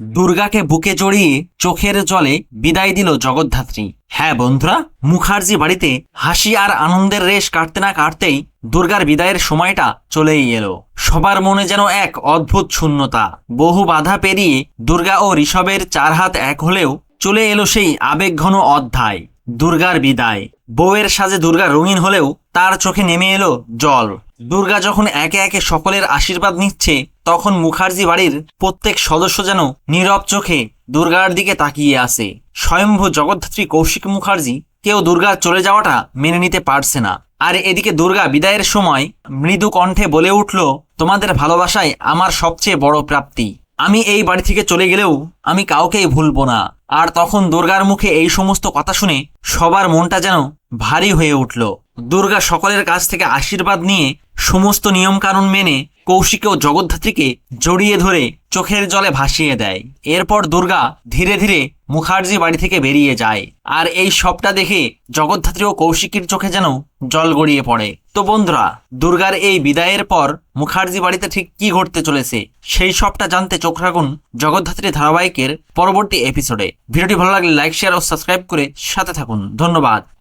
দুর্গাকে বুকে জড়িয়ে চোখের জলে বিদায় দিল জগদ্ধাত্রী। হ্যাঁ বন্ধুরা, মুখার্জি বাড়িতে হাসি আর আনন্দের রেশ কাটতে না কাটতেই দুর্গার বিদায়ের সময়টা চলেই এলো। সবার মনে যেন এক অদ্ভুত শূন্যতা। বহু বাধা পেরিয়ে দুর্গা ও ঋষভের চার হাত এক হলেও চলে এলো সেই আবেগঘন অধ্যায়। দুর্গার বিদায়। বউয়ের সাজে দুর্গা রঙিন হলেও তার চোখে নেমে এলো জল। দুর্গা যখন একে একে সকলের আশীর্বাদ নিচ্ছে, তখন মুখার্জি বাড়ির প্রত্যেক সদস্য যেন নীরব চোখে দুর্গার দিকে তাকিয়ে আসে স্বয়ম্ভু জগদ্ধাত্রী কৌশিক মুখার্জি কেউ দুর্গার চলে যাওয়াটা মেনে নিতে পারছে না। আর এদিকে দুর্গা বিদায়ের সময় মৃদু কণ্ঠে বলে উঠল, তোমাদের ভালোবাসায় আমার সবচেয়ে বড় প্রাপ্তি। আমি এই বাড়ি থেকে চলে গেলেও আমি কাউকেই ভুলবো না। আর তখন দুর্গার মুখে এই সমস্ত কথা শুনে সবার মনটা যেন ভারী হয়ে উঠল। দুর্গা সকলের কাছ থেকে আশীর্বাদ নিয়ে সমস্ত নিয়মকানুন মেনে কৌশিক ও জগদ্ধাত্রীকে জড়িয়ে ধরে চোখের জলে ভাসিয়ে দেয়। এরপর দুর্গা ধীরে ধীরে মুখার্জি বাড়ি থেকে বেরিয়ে যায়। আর এই সবটা দেখে জগদ্ধাত্রী ও কৌশিকীর চোখে যেন জল গড়িয়ে পড়ে। তো বন্ধুরা, দুর্গার এই বিদায়ের পর মুখার্জি বাড়িতে ঠিক কি ঘটতে চলেছে, সেই সবটা জানতে চোখ রাখুন জগদ্ধাত্রী ধারাবাহিকের পরবর্তী এপিসোডে ভিডিওটি ভালো লাগলে লাইক শেয়ার ও সাবস্ক্রাইব করে সাথে থাকুন। ধন্যবাদ।